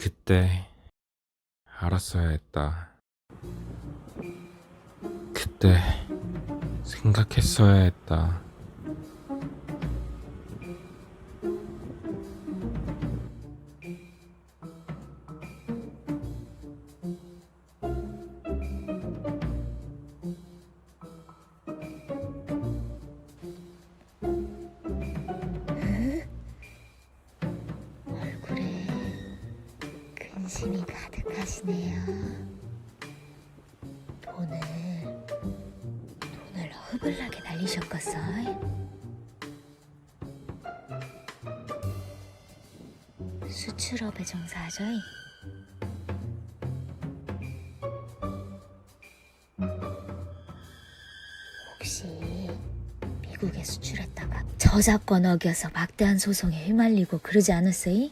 그때 알았어야 했다. 그때 생각했어야 했다. 근심이 가득하시네요. 돈을 돈을 허블나게 날리셨겠어. 수출업에 종사하죠. 혹시 미국에 수출했다가 저작권 어겨서 막대한 소송에 휘말리고 그러지 않았어요?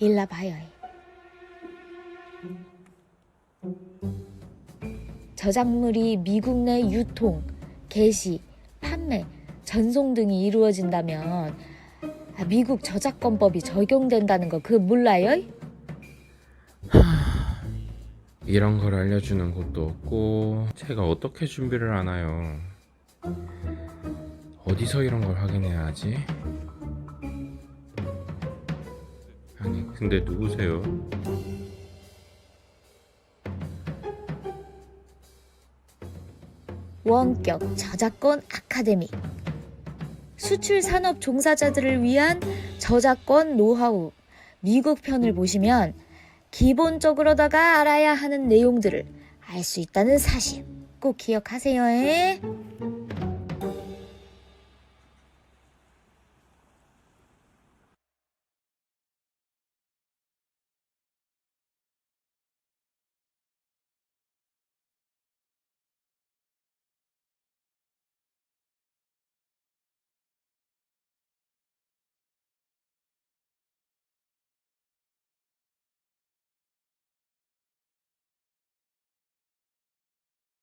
하... 일나 봐요. 저작물이 미국 내 유통, 게시, 판매, 전송 등이 이루어진다면 아, 미국 저작권법이 적용된다는 거 그거 몰라요? 이런 걸 알려주는 곳도 없고 제가 어떻게 준비를 하나요? 어디서 이런 걸 확인해야 하지? 아니 근데 누구세요? 원격 저작권 아카데미 수출 산업 종사자들을 위한 저작권 노하우 미국 편을 보시면 기본적으로다가 알아야 하는 내용들을 알 수 있다는 사실 꼭 기억하세요. 에?